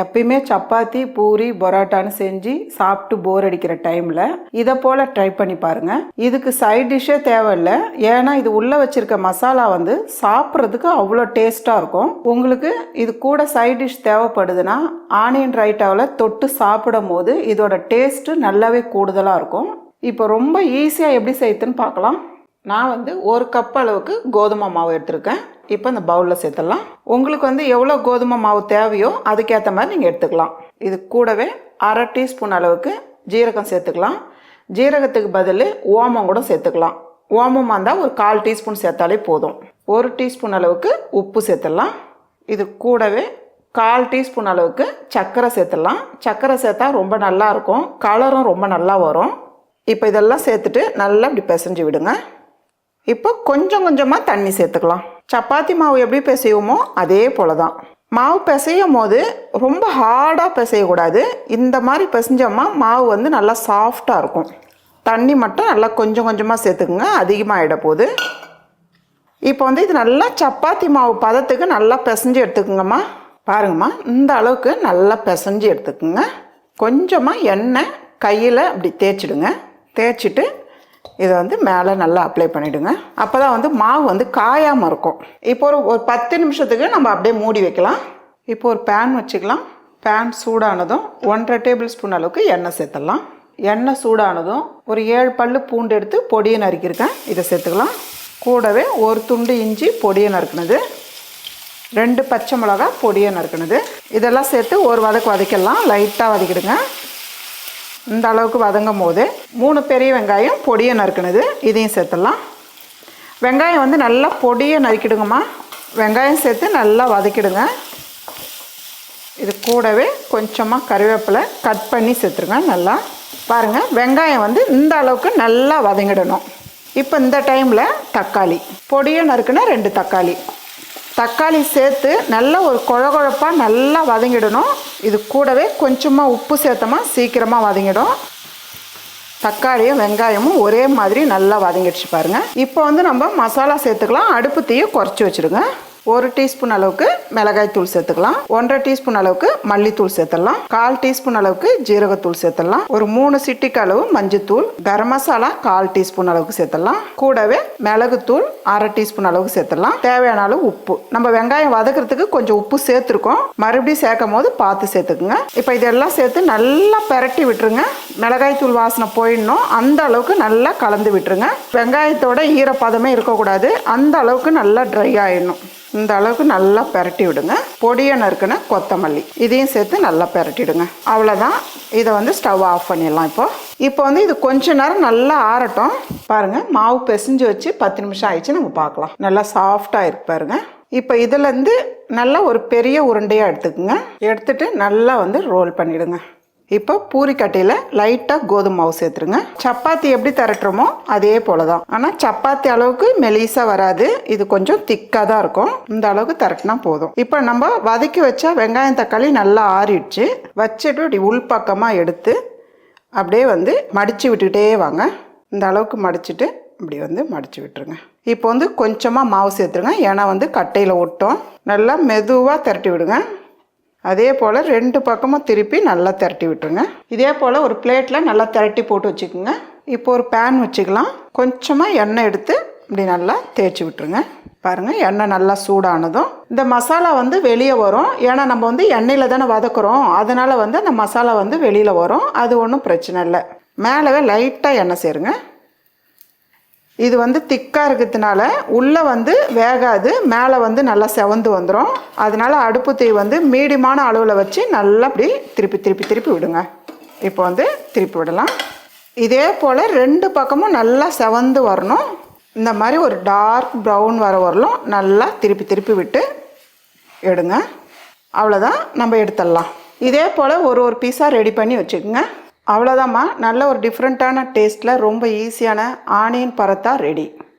எப்பயுமே சப்பாத்தி பூரி பரோட்டான்னு செஞ்சு சாப்பிட்டு போர் அடிக்கிற டைமில் இதை போல் ட்ரை பண்ணி பாருங்கள் இதுக்கு சைட் டிஷ்ஷே தேவையில்ல. ஏன்னா இது உள்ளே வச்சுருக்க மசாலா வந்து சாப்பிட்றதுக்கு அவ்வளோ டேஸ்ட்டாக இருக்கும். உங்களுக்கு இது கூட சைட் டிஷ் தேவைப்படுதுன்னா ஆனியன் ரைட்டாவில் தொட்டு சாப்பிடும் போது இதோட டேஸ்ட்டு நல்லாவே கூடுதலாக இருக்கும். இப்போ ரொம்ப ஈஸியாக எப்படி செய்யுதுன்னு பார்க்கலாம். நான் வந்து ஒரு கப் அளவுக்கு கோதுமை மாவு எடுத்திருக்கேன். இப்போ இந்த பவுலில் சேர்த்துடலாம். உங்களுக்கு வந்து எவ்வளோ கோதுமை மாவு தேவையோ அதுக்கேற்ற மாதிரி நீங்கள் எடுத்துக்கலாம். இது கூடவே அரை டீஸ்பூன் அளவுக்கு ஜீரகம் சேர்த்துக்கலாம். ஜீரகத்துக்கு பதில் ஓமம் கூட சேர்த்துக்கலாம். ஓமமாக இருந்தால் ஒரு கால் டீஸ்பூன் சேர்த்தாலே போதும். ஒரு டீஸ்பூன் அளவுக்கு உப்பு சேர்த்துடலாம். இது கூடவே கால் டீஸ்பூன் அளவுக்கு சர்க்கரை சேர்த்துடலாம். சர்க்கரை சேர்த்தா ரொம்ப நல்லா இருக்கும். கலரும் ரொம்ப நல்லா வரும். இப்போ இதெல்லாம் சேர்த்துட்டு நல்லா இப்படி பிசைஞ்சு விடுங்க. இப்போ கொஞ்சம் கொஞ்சமாக தண்ணி சேர்த்துக்கலாம். சப்பாத்தி மாவு எப்படி பிசையுமோ அதே போல தான் மாவு பிசையும் போது ரொம்ப ஹார்டாக பிசையக்கூடாது. இந்த மாதிரி பிசைஞ்சோம்னா மாவு வந்து நல்லா சாஃப்டாக இருக்கும். தண்ணி மட்டும் நல்லா கொஞ்சம் கொஞ்சமாக சேர்த்துக்குங்க அதிகமாகிட போகுது. இப்போ வந்து இது நல்லா சப்பாத்தி மாவு பதத்துக்கு நல்லா பிசைஞ்சு எடுத்துக்குங்கம்மா. பாருங்கம்மா இந்த அளவுக்கு நல்லா பிசைஞ்சு எடுத்துக்குங்க. கொஞ்சமாக எண்ணெய் கையில் அப்படி தேய்ச்சிடுங்க. தேய்ச்சிட்டு இதை வந்து மேலே நல்லா அப்ளை பண்ணிவிடுங்க அப்போ தான் வந்து மாவு வந்து காயாமல் இருக்கும். இப்போ ஒரு ஒரு பத்து நிமிஷத்துக்கு நம்ம அப்படியே மூடி வைக்கலாம். இப்போ ஒரு பேன் வச்சுக்கலாம். பேன் சூடானதும் ஒன்றரை டேபிள் ஸ்பூன் அளவுக்கு எண்ணெய் சேர்த்துடலாம். எண்ணெய் சூடானதும் ஒரு ஏழு பல் பூண்டு எடுத்து பொடியை நறுக்கியிருக்கேன். இதை சேர்த்துக்கலாம். கூடவே ஒரு துண்டு இஞ்சி பொடியை நறுக்கினது. ரெண்டு பச்சை மிளகா பொடியை நறுக்கினது. இதெல்லாம் சேர்த்து ஒரு வதக்கு வதக்கிடலாம். லைட்டாக வதக்கிடுங்க. இந்த அளவுக்கு வதங்கும் போது மூணு பெரிய வெங்காயம் பொடியை நறுக்கினது இதையும் சேர்த்துடலாம். வெங்காயம் வந்து நல்லா பொடியை நறுக்கிடுங்கம்மா. வெங்காயம் சேர்த்து நல்லா வதக்கிடுங்க. இது கூடவே கொஞ்சமாக கருவேப்பிலை கட் பண்ணி சேர்த்துருங்க நல்லா. பாருங்கள் வெங்காயம் வந்து இந்த அளவுக்கு நல்லா வதங்கிடணும். இப்போ இந்த டைமில் தக்காளி. பொடியை நறுக்குன்னா ரெண்டு தக்காளி. தக்காளி சேர்த்து நல்லா ஒரு குழகுழப்பாக நல்லா வதங்கிடணும். இது கூடவே கொஞ்சமாக உப்பு சேர்த்தோமா சீக்கிரமாக வதங்கிடும். தக்காளியும் வெங்காயமும் ஒரே மாதிரி நல்லா வதங்கிடுச்சு பாருங்கள் இப்போ வந்து நம்ம மசாலா சேர்த்துக்கலாம். அடுப்பு தீயை குறைச்சி வச்சுடுங்க. ஒரு டீஸ்பூன் அளவுக்கு மிளகாய் தூள் சேர்த்துக்கலாம். ஒன்றரை டீஸ்பூன் அளவுக்கு மல்லித்தூள் சேர்த்துடலாம். கால் டீஸ்பூன் அளவுக்கு ஜீரகத்தூள் சேர்த்துடலாம். ஒரு மூணு சிட்டிக்கு அளவு மஞ்சத்தூள் கரம் மசாலா கால் டீஸ்பூன் அளவுக்கு சேர்த்துடலாம். கூடவே மிளகுத்தூள் அரை டீஸ்பூன் அளவுக்கு சேர்த்துடலாம். தேவையான அளவு உப்பு. நம்ம வெங்காயம் வதக்கிறதுக்கு கொஞ்சம் உப்பு சேர்த்துருக்கோம். மறுபடியும் சேர்க்கும் போது பார்த்து சேர்த்துக்குங்க. இப்போ இதெல்லாம் சேர்த்து நல்லா பெரட்டி விட்டுருங்க. மிளகாய் தூள் வாசனை போயிடணும். அந்த அளவுக்கு நல்லா கலந்து விட்டுருங்க. வெங்காயத்தோட ஈரப்பதமே இருக்கக்கூடாது. அந்த அளவுக்கு நல்லா ட்ரை ஆயிடணும். இந்த அளவுக்கு நல்லா பெரட்டி விடுங்க. பொடியை நறுக்குன கொத்தமல்லி. இதையும் சேர்த்து நல்லா பெரட்டிடுங்க அவ்வளோதான் இதை வந்து ஸ்டவ் ஆஃப் பண்ணிடலாம் இப்போ. இப்போ வந்து இது கொஞ்ச நேரம் நல்லா ஆறட்டும். பாருங்கள் மாவு பிசைஞ்சு வச்சு பத்து நிமிஷம் ஆயிடுச்சு. நம்ம பார்க்கலாம். நல்லா சாஃப்டாக இருக்கு பாருங்க. இப்போ இதுலேருந்து நல்லா ஒரு பெரிய உருண்டையாக எடுத்துக்கோங்க. எடுத்துட்டு நல்லா வந்து ரோல் பண்ணிவிடுங்க இப்போ பூரிக்கட்டையில் லைட்டாக கோதுமை மாவு சேர்த்துருங்க. சப்பாத்தி எப்படி திரட்டுறோமோ அதே போல தான் ஆனால் சப்பாத்தி அளவுக்கு மெலிசாக வராது. இது கொஞ்சம் திக்காக தான் இருக்கும். இந்த அளவுக்கு திரட்டினா போதும். இப்போ நம்ம வதக்கி வச்சா வெங்காயம் தக்காளி நல்லா ஆறிடுச்சு. வச்சுட்டு இப்படி உள்பக்கமாக எடுத்து அப்படியே வந்து மடித்து விட்டுக்கிட்டே வாங்க. இந்த அளவுக்கு மடிச்சுட்டு இப்படி வந்து மடித்து விட்டுருங்க. இப்போ வந்து கொஞ்சமாக மாவு சேர்த்துருங்க. ஏன்னா வந்து கட்டையில் ஒட்டும். நல்லா மெதுவாக திரட்டி விடுங்க. அதே போல் ரெண்டு பக்கமும் திருப்பி நல்லா திரட்டி விட்டுருங்க. இதே போல் ஒரு பிளேட்டில் நல்லா திரட்டி போட்டு வச்சுக்கோங்க. இப்போ ஒரு பேன் வச்சுக்கலாம். கொஞ்சமாக எண்ணெய் எடுத்து இப்படி நல்லா தேய்ச்சி விட்டுருங்க. பாருங்கள் எண்ணெய் நல்லா சூடானதும் இந்த மசாலா வந்து வெளியே வரும். ஏன்னா நம்ம வந்து எண்ணெயில் தானே வதக்குறோம். அதனால் வந்து அந்த மசாலா வந்து வெளியில் வரும். அது ஒன்றும் பிரச்சனை இல்லை. மேலவே லைட்டாக எண்ணெய் சேருங்க. இது வந்து திக்காக இருக்கிறதுனால உள்ளே வந்து வேகாது மேலே வந்து நல்லா செவந்து வந்துடும் அதனால அடுப்பு தீ வந்து மீடியமான அளவில் வச்சு நல்லா அப்படி திருப்பி திருப்பி திருப்பி விடுங்க. இப்போ வந்து திருப்பி விடலாம். இதே போல் ரெண்டு பக்கமும் நல்லா செவந்து வரணும். இந்த மாதிரி ஒரு டார்க் ப்ரௌன் வர வரலும் நல்லா திருப்பி திருப்பி விட்டு எடுங்க. அவ்வளோதான் நம்ம எடுத்துடலாம். இதே போல் ஒரு ஒரு பீஸாக ரெடி பண்ணி வச்சுக்கோங்க. அவ்வளோதாம்மா நல்ல ஒரு டிஃப்ரெண்ட்டான டேஸ்ட்டில் ரொம்ப ஈஸியான ஆனியன் பரத்தா ரெடி